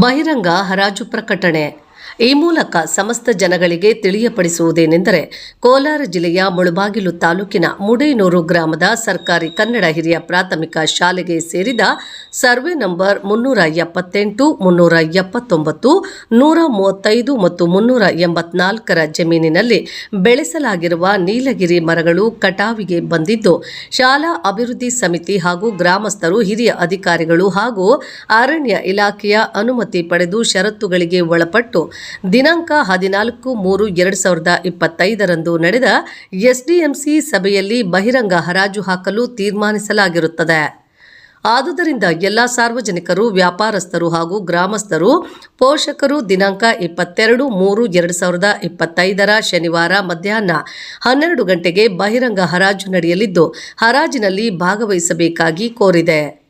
ಬಹಿರಂಗ ಹರಾಜು ಪ್ರಕಟಣೆ. ಈ ಮೂಲಕ ಸಮಸ್ತ ಜನಗಳಿಗೆ ತಿಳಿಯಪಡಿಸುವುದೇನೆಂದರೆ ಕೋಲಾರ ಜಿಲ್ಲೆಯ ಮುಳಬಾಗಿಲು ತಾಲೂಕಿನ ಮುಡೇನೂರು ಗ್ರಾಮದ ಸರ್ಕಾರಿ ಕನ್ನಡ ಹಿರಿಯ ಪ್ರಾಥಮಿಕ ಶಾಲೆಗೆ ಸೇರಿದ ಸರ್ವೆ ನಂಬರ್ ಮುನ್ನೂರ ಎಪ್ಪತ್ತೆಂಟು, ಮುನ್ನೂರ ಎಪ್ಪತ್ತೊಂಬತ್ತು, ನೂರ ಮೂವತ್ತೈದು ಮತ್ತು ಮುನ್ನೂರ ಎಂಬತ್ನಾಲ್ಕರ ಜಮೀನಿನಲ್ಲಿ ಬೆಳೆಸಲಾಗಿರುವ ನೀಲಗಿರಿ ಮರಗಳು ಕಟಾವಿಗೆ ಬಂದಿದ್ದು, ಶಾಲಾ ಅಭಿವೃದ್ಧಿ ಸಮಿತಿ ಹಾಗೂ ಗ್ರಾಮಸ್ಥರು, ಹಿರಿಯ ಅಧಿಕಾರಿಗಳು ಹಾಗೂ ಅರಣ್ಯ ಇಲಾಖೆಯ ಅನುಮತಿ ಪಡೆದು ಷರತ್ತುಗಳಿಗೆ ಒಳಪಟ್ಟು ದಿನಾಂಕ ಹದಿನಾಲ್ಕು ಮೂರು ಎರಡು ಸಾವಿರದ ಇಪ್ಪತ್ತೈದರಂದು ನಡೆದ ಎಸ್ಡಿಎಂಸಿ ಸಭೆಯಲ್ಲಿ ಬಹಿರಂಗ ಹರಾಜು ಹಾಕಲು ತೀರ್ಮಾನಿಸಲಾಗಿರುತ್ತದೆ. ಆದುದರಿಂದ ಎಲ್ಲ ಸಾರ್ವಜನಿಕರು, ವ್ಯಾಪಾರಸ್ಥರು ಹಾಗೂ ಗ್ರಾಮಸ್ಥರು, ಪೋಷಕರು ದಿನಾಂಕ ಇಪ್ಪತ್ತೆರಡು ಮೂರು ಎರಡು ಸಾವಿರದ ಇಪ್ಪತ್ತೈದರ ಶನಿವಾರ ಮಧ್ಯಾಹ್ನ ಹನ್ನೆರಡು ಗಂಟೆಗೆ ಬಹಿರಂಗ ಹರಾಜು ನಡೆಯಲಿದ್ದು, ಹರಾಜಿನಲ್ಲಿ ಭಾಗವಹಿಸಬೇಕಾಗಿ ಕೋರಿದೆ.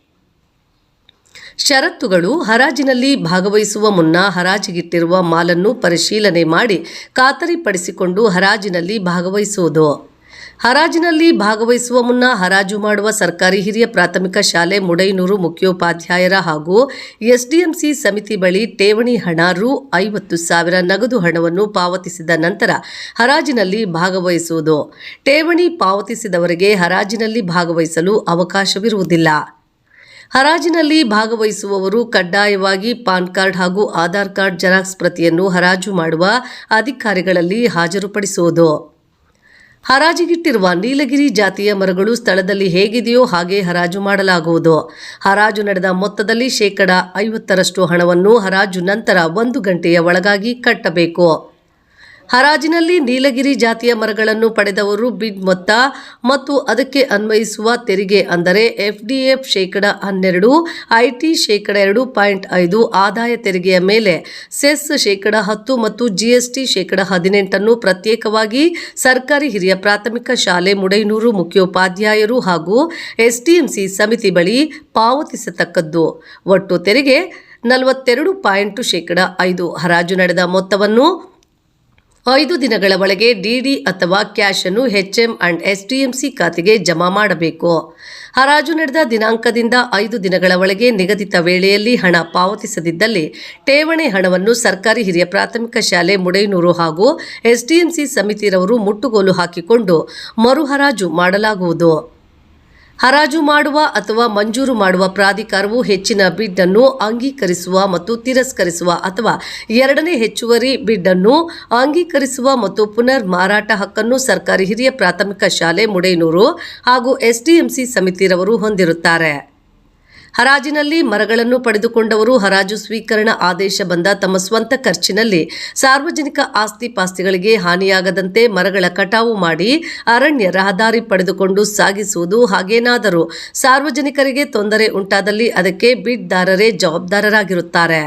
ಷರತ್ತುಗಳು ಹರಾಜಿನಲ್ಲಿ ಭಾಗವಹಿಸುವ ಮುನ್ನ ಹರಾಜಿಗಿಟ್ಟಿರುವ ಮಾಲನ್ನು ಪರಿಶೀಲನೆ ಮಾಡಿ ಖಾತರಿಪಡಿಸಿಕೊಂಡು ಹರಾಜಿನಲ್ಲಿ ಭಾಗವಹಿಸುವುದು. ಹರಾಜಿನಲ್ಲಿ ಭಾಗವಹಿಸುವ ಮುನ್ನ ಹರಾಜು ಮಾಡುವ ಸರ್ಕಾರಿ ಹಿರಿಯ ಪ್ರಾಥಮಿಕ ಶಾಲೆ ಮುಡೈನೂರು ಮುಖ್ಯೋಪಾಧ್ಯಾಯರ ಹಾಗೂ ಎಸ್ಡಿಎಂಸಿ ಸಮಿತಿ ಬಳಿ ಠೇವಣಿ ಹಣ ರು ಐವತ್ತು ಸಾವಿರ ನಗದು ಹಣವನ್ನು ಪಾವತಿಸಿದ ನಂತರ ಹರಾಜಿನಲ್ಲಿ ಭಾಗವಹಿಸುವುದು. ಠೇವಣಿ ಪಾವತಿಸಿದವರಿಗೆ ಹರಾಜಿನಲ್ಲಿ ಭಾಗವಹಿಸಲು ಅವಕಾಶವಿರುವುದಿಲ್ಲ. ಹರಾಜಿನಲ್ಲಿ ಭಾಗವಹಿಸುವವರು ಕಡ್ಡಾಯವಾಗಿ ಪಾನ್ ಕಾರ್ಡ್ ಹಾಗೂ ಆಧಾರ್ ಕಾರ್ಡ್ ಜೆರಾಕ್ಸ್ ಪ್ರತಿಯನ್ನು ಹರಾಜು ಮಾಡುವ ಅಧಿಕಾರಿಗಳಲ್ಲಿ ಹಾಜರುಪಡಿಸುವುದು. ಹರಾಜಿಗಿಟ್ಟಿರುವ ನೀಲಗಿರಿ ಜಾತಿಯ ಮರಗಳು ಸ್ಥಳದಲ್ಲಿ ಹೇಗಿದೆಯೋ ಹಾಗೆ ಹರಾಜು ಮಾಡಲಾಗುವುದು. ಹರಾಜು ನಡೆದ ಮೊತ್ತದಲ್ಲಿ ಶೇಕಡ ಐವತ್ತರಷ್ಟು ಹಣವನ್ನು ಹರಾಜು ನಂತರ ಒಂದು ಗಂಟೆಯ ಒಳಗಾಗಿ ಕಟ್ಟಬೇಕು. ಹರಾಜಿನಲ್ಲಿ ನೀಲಗಿರಿ ಜಾತಿಯ ಮರಗಳನ್ನು ಪಡೆದವರು ಬಿಡ್ ಮೊತ್ತ ಮತ್ತು ಅದಕ್ಕೆ ಅನ್ವಯಿಸುವ ತೆರಿಗೆ ಅಂದರೆ ಎಫ್ಡಿಎಫ್ ಶೇಕಡ ಹನ್ನೆರಡು, ಐಟಿ ಶೇಕಡ ಎರಡು ಪಾಯಿಂಟ್ ಐದು ಆದಾಯ ತೆರಿಗೆಯ ಮೇಲೆ ಸೆಸ್ ಶೇಕಡ ಹತ್ತು ಮತ್ತು ಜಿಎಸ್ಟಿ ಶೇಕಡ ಹದಿನೆಂಟನ್ನು ಪ್ರತ್ಯೇಕವಾಗಿ ಸರ್ಕಾರಿ ಹಿರಿಯ ಪ್ರಾಥಮಿಕ ಶಾಲೆ ಮುಡೈನೂರು ಮುಖ್ಯೋಪಾಧ್ಯಾಯರು ಹಾಗೂ ಎಸ್ಡಿಎಂಸಿ ಸಮಿತಿ ಬಳಿ ಪಾವತಿಸತಕ್ಕದ್ದು. ಒಟ್ಟು ತೆರಿಗೆ ನಲವತ್ತೆರಡು ಪಾಯಿಂಟ್ ಶೇಕಡ ಐದು. ಹರಾಜು ನಡೆದ ಮೊತ್ತವನ್ನು ಐದು ದಿನಗಳ ಒಳಗೆ ಡಿಡಿ ಅಥವಾ ಕ್ಯಾಶ್ ಅನ್ನು ಎಚ್ಎಂ ಅಂಡ್ ಎಸ್ಡಿಎಂಸಿ ಖಾತೆಗೆ ಜಮಾ ಮಾಡಬೇಕು. ಹರಾಜು ನಡೆದ ದಿನಾಂಕದಿಂದ ಐದು ದಿನಗಳ ಒಳಗೆ ನಿಗದಿತ ವೇಳೆಯಲ್ಲಿ ಹಣ ಪಾವತಿಸದಿದ್ದಲ್ಲಿ ಠೇವಣಿ ಹಣವನ್ನು ಸರ್ಕಾರಿ ಹಿರಿಯ ಪ್ರಾಥಮಿಕ ಶಾಲೆ ಮುಡೈನೂರು ಹಾಗೂ ಎಸ್ಡಿಎಂಸಿ ಸಮಿತಿರವರು ಮುಟ್ಟುಗೋಲು ಹಾಕಿಕೊಂಡು ಮರುಹರಾಜು ಮಾಡಲಾಗುವುದು. ಹರಾಜು ಮಾಡುವ ಅಥವಾ ಮಂಜೂರು ಮಾಡುವ ಪ್ರಾಧಿಕಾರವು ಹೆಚ್ಚಿನ ಬಿಡ್ ಅನ್ನು ಅಂಗೀಕರಿಸುವ ಮತ್ತು ತಿರಸ್ಕರಿಸುವ ಅಥವಾ ಎರಡನೇ ಹೆಚ್ಚುವರಿ ಬಿಡ್ ಅನ್ನು ಅಂಗೀಕರಿಸುವ ಮತ್ತು ಪುನರ್ ಮಾರಾಟ ಹಕ್ಕನ್ನು ಸರ್ಕಾರಿ ಹಿರಿಯ ಪ್ರಾಥಮಿಕ ಶಾಲೆ ಮುಡೇನೂರು ಹಾಗೂ ಎಸ್ಡಿಎಂಸಿ ಸಮಿತಿರವರು ಹೊಂದಿರುತ್ತಾರೆ. ಹರಾಜಿನಲ್ಲಿ ಮರಗಳನ್ನು ಪಡೆದುಕೊಂಡವರು ಹರಾಜು ಸ್ವೀಕರಣ ಆದೇಶ ಬಂದ ತಮ್ಮ ಸ್ವಂತ ಖರ್ಚಿನಲ್ಲಿ ಸಾರ್ವಜನಿಕ ಆಸ್ತಿ ಪಾಸ್ತಿಗಳಿಗೆ ಹಾನಿಯಾಗದಂತೆ ಮರಗಳ ಕಟಾವು ಮಾಡಿ ಅರಣ್ಯ ರಹದಾರಿ ಪಡೆದುಕೊಂಡು ಸಾಗಿಸುವುದು ಹಾಗೇನಾದರೂ ಸಾರ್ವಜನಿಕರಿಗೆ ತೊಂದರೆ ಉಂಟಾದಲ್ಲಿ ಅದಕ್ಕೆ ಬಿಡ್ದಾರರೇ ಜವಾಬ್ದಾರರಾಗಿರುತ್ತಾರೆ.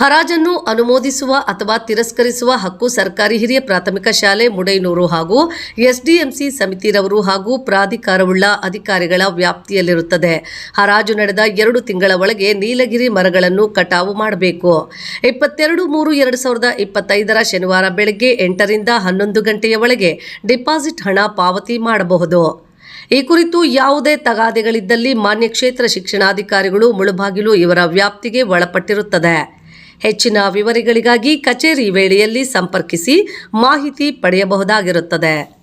ಹರಾಜನ್ನು ಅನುಮೋದಿಸುವ ಅಥವಾ ತಿರಸ್ಕರಿಸುವ ಹಕ್ಕು ಸರ್ಕಾರಿ ಹಿರಿಯ ಪ್ರಾಥಮಿಕ ಶಾಲೆ ಮುಡೈನೂರು ಹಾಗೂ ಎಸ್ಡಿಎಂಸಿ ಸಮಿತಿರವರು ಹಾಗೂ ಪ್ರಾಧಿಕಾರವುಳ್ಳ ಅಧಿಕಾರಿಗಳ ವ್ಯಾಪ್ತಿಯಲ್ಲಿರುತ್ತದೆ. ಹರಾಜು ನಡೆದ ಎರಡು ತಿಂಗಳ ಒಳಗೆ ನೀಲಗಿರಿ ಮರಗಳನ್ನು ಕಟಾವು ಮಾಡಬೇಕು. ಇಪ್ಪತ್ತೆರಡು ಮೂರು ಎರಡು ಸಾವಿರದ ಇಪ್ಪತ್ತೈದರ ಶನಿವಾರ ಬೆಳಗ್ಗೆ ಎಂಟರಿಂದ ಹನ್ನೊಂದು ಗಂಟೆಯ ಒಳಗೆ ಡಿಪಾಸಿಟ್ ಹಣ ಪಾವತಿ ಮಾಡಬಹುದು. ಈ ಕುರಿತು ಯಾವುದೇ ತಗಾದೆಗಳಿದ್ದಲ್ಲಿ ಮಾನ್ಯ ಕ್ಷೇತ್ರ ಶಿಕ್ಷಣಾಧಿಕಾರಿಗಳು ಮುಳುಬಾಗಿಲು ಇವರ ವ್ಯಾಪ್ತಿಗೆ ಒಳಪಟ್ಟಿರುತ್ತದೆ. ಹೆಚ್ಚಿನ ವಿವರಗಳಿಗಾಗಿ ಕಚೇರಿ ವೇಳೆಯಲ್ಲಿ ಸಂಪರ್ಕಿಸಿ ಮಾಹಿತಿ ಪಡೆಯಬಹುದಾಗಿರುತ್ತದೆ.